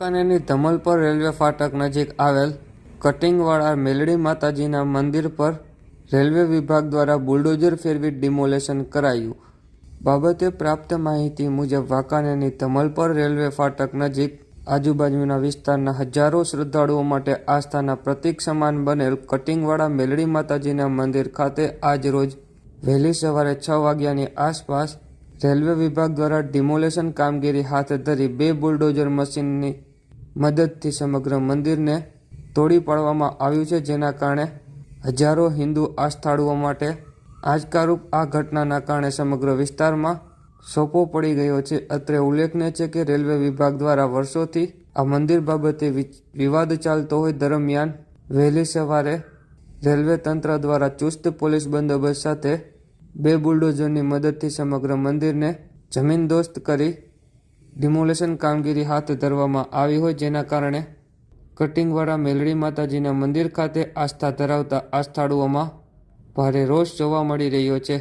વાંકાનેરની ધમલપર railway ફાટક નજીક આવેલ કટિંગવાળા મેલડી માતાજીના મંદિર પર રેલવે વિભાગ દ્વારા બુલડોઝર ફેરવી ડિમોલેશન કરાયું. બાબતે પ્રાપ્ત માહિતી મુજબ, વાંકાનેરની ધમલપર રેલવે ફાટક નજીક આજુબાજુના વિસ્તારના હજારો શ્રદ્ધાળુઓ માટે આસ્થાના પ્રતીક સમાન બનેલ કટિંગવાળા મેલડી માતાજીના મંદિર ખાતે આજ રોજ વહેલી સવારે છ વાગ્યાની આસપાસ રેલવે વિભાગ દ્વારા ડિમોલેશન કામગીરી હાથ ધરી બે બુલડોઝર મશીનની મદદથી સમગ્ર મંદિરને તોડી પાડવામાં આવ્યું છે, જેના કારણે હજારો હિન્દુ આસ્થાળુઓ માટે આજકારૂપ આ ઘટનાના કારણે સમગ્ર વિસ્તારમાં સોપો પડી ગયો છે. અત્રે ઉલ્લેખનીય છે કે રેલવે વિભાગ દ્વારા વર્ષોથી આ મંદિર બાબતે વિવાદ ચાલતો હોય દરમિયાન વહેલી સવારે રેલવે તંત્ર દ્વારા ચુસ્ત પોલીસ બંદોબસ્ત સાથે બે બુલડોઝરની મદદથી સમગ્ર મંદિરને જમીનદોસ્ત કરી ડિમોલેશન કામગીરી હાથ ધરવામાં આવી હોય જેના કારણે કટિંગવાળા મેલડી માતાજીના મંદિર ખાતે આસ્થા ધરાવતા આસ્થાળુઓમાં ભારે રોષ જોવા મળી રહ્યો છે.